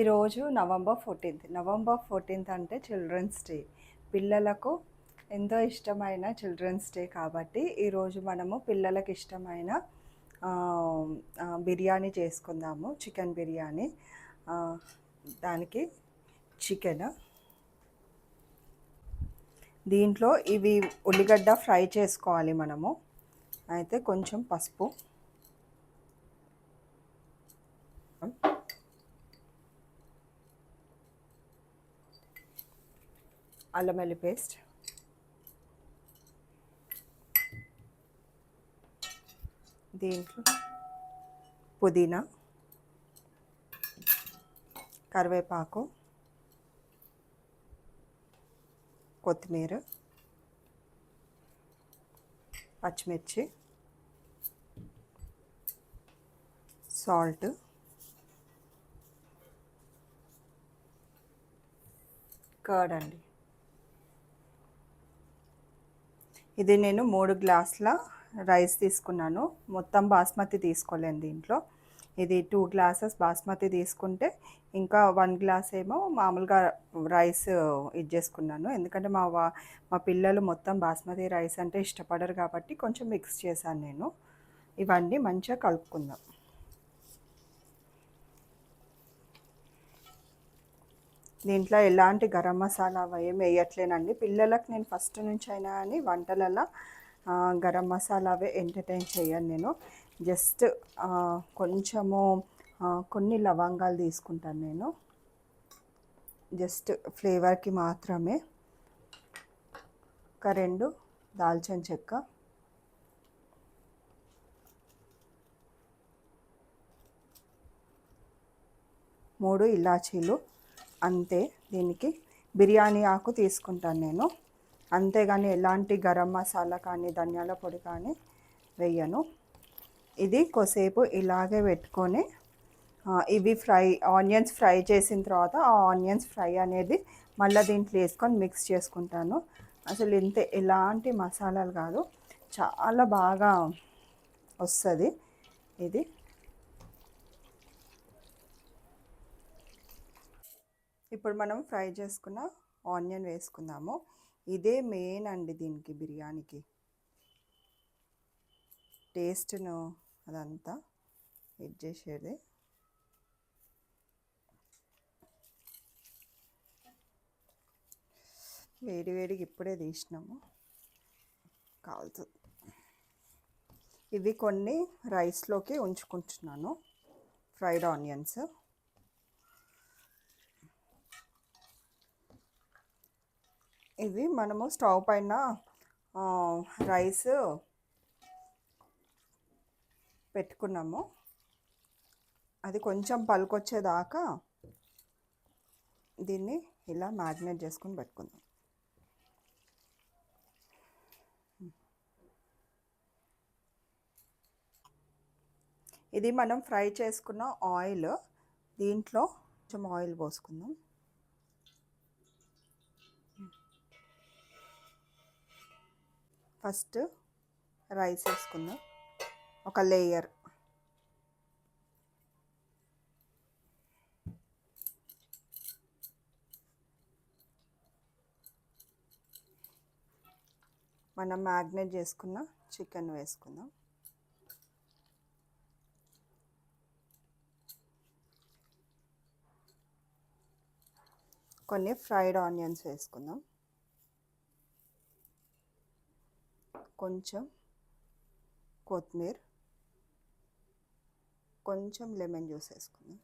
ఈరోజు November fourteenth. November fourteenth అంటే children's day. పిల్లలకు ఎంతో ఇష్టమైన చిల్డ్రన్స్ డే కాబట్టి ఈరోజు మనము పిల్లలకు ఇష్టమైన బిర్యానీ చేసుకుందాము. చికెన్ బిర్యానీ. దానికి చికెన్. దీంట్లో ఇవి ఉల్లిగడ్డ ఫ్రై చేసుకోవాలి మనము. అయితే కొంచెం పసుపు. అల్లం వెల్లి పేస్ట్. దీంట్లో పుదీనా కరివేపాకు కొత్తిమీర పచ్చిమిర్చి సాల్ట్ కర్డ్ అండి. ఇది నేను మూడు గ్లాసుల రైస్ తీసుకున్నాను. మొత్తం బాస్మతి తీసుకోలేను దీంట్లో. ఇది టూ గ్లాసెస్ బాస్మతి తీసుకుంటే ఇంకా వన్ గ్లాస్ ఏమో మామూలుగా రైస్ ఇది చేసుకున్నాను. ఎందుకంటే మా వా మా పిల్లలు మొత్తం బాస్మతి రైస్ అంటే ఇష్టపడరు కాబట్టి కొంచెం మిక్స్ చేశాను నేను. ఇవన్నీ మంచిగా కలుపుకుందాం. దీంట్లో ఎలాంటి గరం మసాలా ఏం వేయట్లేనండి. పిల్లలకు నేను ఫస్ట్ నుంచి అయినా కానీ వంటలలో గరం మసాలా అవే ఎంటర్టైన్ చేయను నేను. జస్ట్ కొంచెము కొన్ని లవంగాలు తీసుకుంటాను నేను. జస్ట్ ఫ్లేవర్కి మాత్రమే. ఒక రెండు దాల్చిన చెక్క. మూడు ఇలాచీలు. అంతే దీనికి బిర్యానీ ఆకు తీసుకుంటాను నేను. అంతేగాని ఎలాంటి గరం మసాలా కానీ ధనియాల పొడి కానీ వేయను. ఇది కొసేపు ఇలాగే పెట్టుకొని ఇవి ఫ్రై ఆనియన్స్ ఫ్రై చేసిన తర్వాత ఆ ఆనియన్స్ ఫ్రై అనేది మళ్ళీ దీంట్లో వేసుకొని మిక్స్ చేసుకుంటాను. అసలు ఇంత ఎలాంటి మసాలాలు కాదు చాలా బాగా వస్తుంది ఇది. ఇప్పుడు మనం ఫ్రై చేసుకున్న ఆనియన్ వేసుకుందాము. ఇదే మెయిన్ అండి దీనికి బిర్యానీకి. టేస్ట్ను అదంతా ఎడ్ చేసేది. వేడి వేడికి ఇప్పుడే తీసినాము. కాలుతుంది ఇవి కొన్ని రైస్లోకి ఉంచుకుంటున్నాను. Fried onions. ఇవి మనము స్టవ్ పైన రైస్ పెట్టుకున్నాము. అది కొంచెం పలుకొచ్చేదాకా దీన్ని ఇలా మ్యారినేట్ చేసుకుని పెట్టుకుందాం. ఇది మనం ఫ్రై చేసుకున్న ఆయిల్ దీంట్లో కొంచెం ఆయిల్ పోసుకుందాం. ఫస్ట్ రైస్ వేసుకుందాం. ఒక లేయర్. మనం మ్యాగ్నేట్ చేసుకున్న చికెన్ వేసుకుందాం. కొన్ని ఫ్రైడ్ ఆనియన్స్ వేసుకుందాం. కొంచెం కొత్తిమీర కొంచెం లెమన్ జ్యూస్ వేసుకుందాం.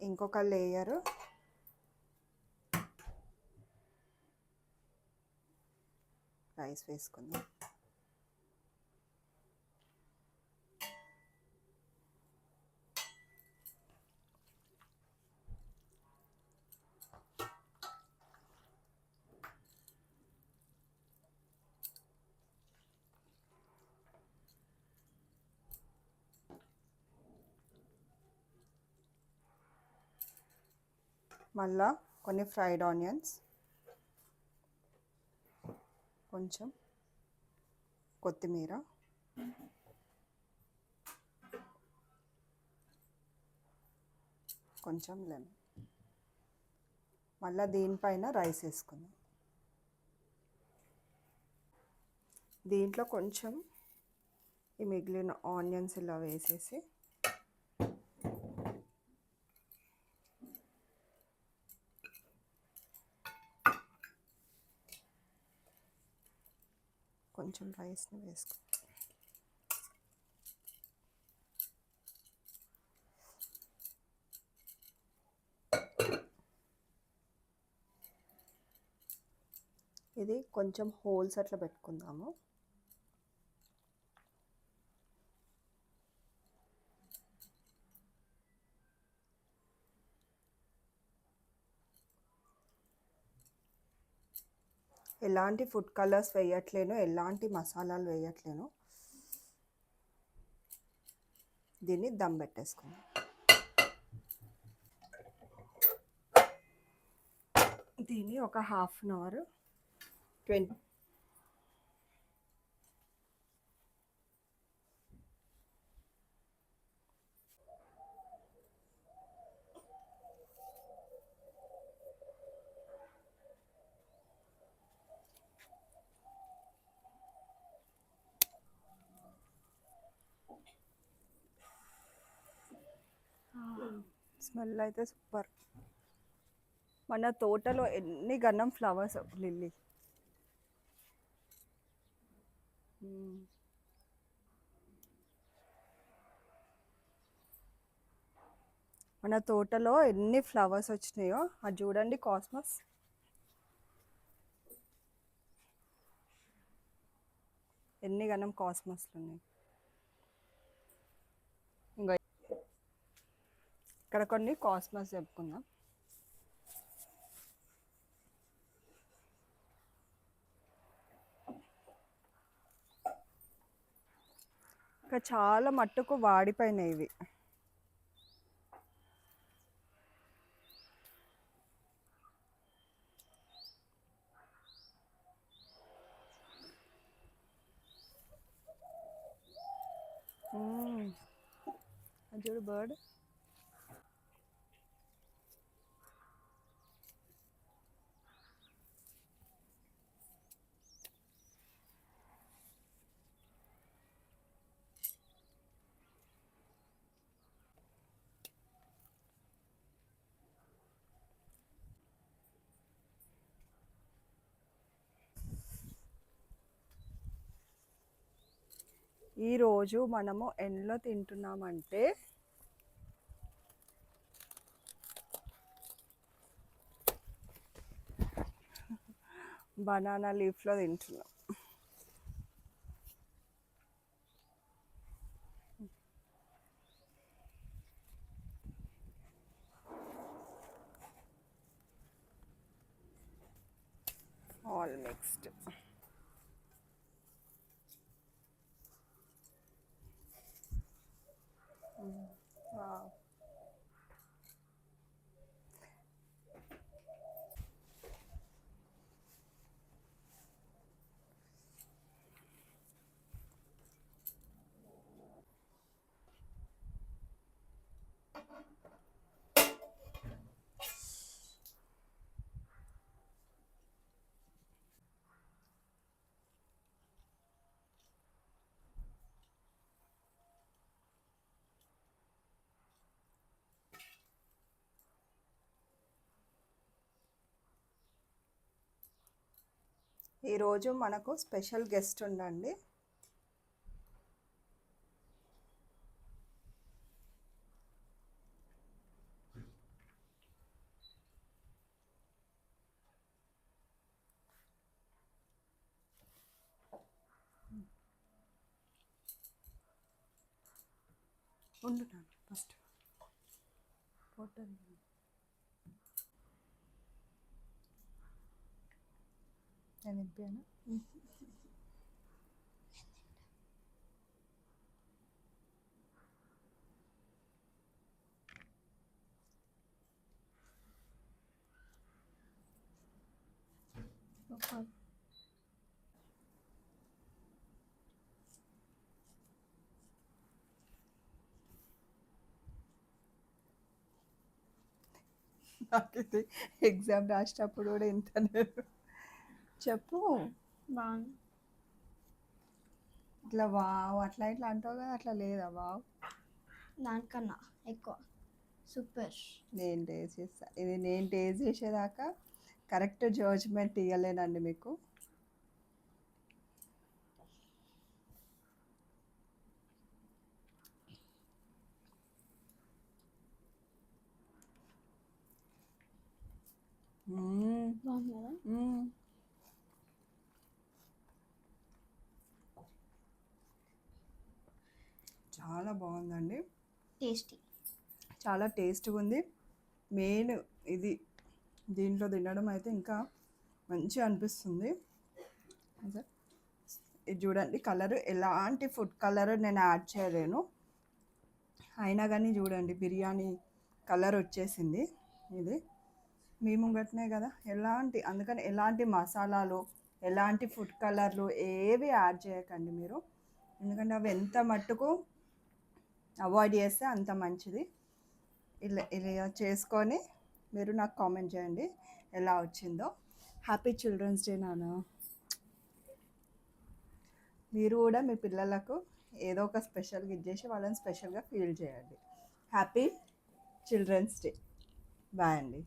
ఇంకొక లేయరు. రైస్ వేసుకుందాం. మళ్ళా కొన్ని ఫ్రైడ్ ఆనియన్స్ కొంచెం కొత్తిమీర కొంచెం లెమన్. మళ్ళీ దీనిపైన రైస్ వేసుకుందాం. దీంట్లో కొంచెం ఈ మిగిలిన ఆనియన్స్ ఇలా వేసేసి కొంచెం రైస్ని వేసుకో. ఇది కొంచెం హోల్స్ అట్లా పెట్టుకుందాము. ఎలాంటి ఫుడ్ కలర్స్ వేయట్లేను ఎలాంటి మసాలాలు వేయట్లేను. దీన్ని దమ్ పెట్టేసుకుందాం దీన్ని ఒక half an hour twenty smell అయితే సూపర్. మన తోటలో ఎన్ని గన్నం ఫ్లవర్స్ లిల్లీ. మన తోటలో ఎన్ని ఫ్లవర్స్ వచ్చినాయో అది చూడండి కాస్మస్. ఎన్ని గనం కాస్మస్లు ఉన్నాయి ఇంకా ఇక్కడ కొన్ని కాస్మస్ చెప్పుకుందాం. ఇంకా చాలా మట్టుకు వాడిపోయినాయి ఇవి. చూడు బర్డ్. ఈరోజు మనము ఎండ్లో తింటున్నామంటే బనానా లీఫ్లో తింటున్నాం. ఆల్ మిక్స్డ్ వావ్ ఈరోజు మనకు స్పెషల్ గెస్ట్ ఉండండి. ఉండున్నాను ఫస్ట్ ఫోటో నింపాను Bakalım. నాకైతే ఎగ్జామ్ రాసినప్పుడు కూడా ఇంత చెప్పు. ఇట్లా వావ్ అట్లా ఇట్లా అంటావు కదా అట్లా లేదా వావ్? దానికన్నా ఎక్కువ. సూపర్. నేను టేస్ట్ చేస్తా. ఇది నేను టేస్ట్ చేసేదాకా కరెక్ట్ జడ్జ్మెంట్ ఇవ్వలేనండి మీకు. బాగుంది కదా మ్మ్. చాలా బాగుందండి. టేస్టీ. చాలా టేస్ట్గా ఉంది. మెయిన్ ఇది దీంట్లో తినడం అయితే ఇంకా మంచిగా అనిపిస్తుంది. ఇది చూడండి కలర్ ఎలాంటి ఫుడ్ కలర్ నేను యాడ్ చేయలేను. అయినా కానీ చూడండి బిర్యానీ కలర్ వచ్చేసింది ఇది. మీ ముంగట్నే కదా ఎలాంటి అందుకని ఎలాంటి మసాలాలు ఎలాంటి ఫుడ్ కలర్లు ఏవి యాడ్ చేయకండి మీరు. ఎందుకంటే అవి ఎంత మట్టుకు అవాయిడ్ చేస్తే అంత మంచిది. ఇలా ఇలా చేసుకొని మీరు నాకు కామెంట్ చేయండి ఎలా వచ్చిందో. హ్యాపీ చిల్డ్రన్స్ డే నాన్న. మీరు కూడా మీ పిల్లలకు ఏదో ఒక స్పెషల్గా ఇచ్చేసి వాళ్ళని స్పెషల్గా ఫీల్ చేయండి. హ్యాపీ చిల్డ్రన్స్ డే బాయ్ అండి.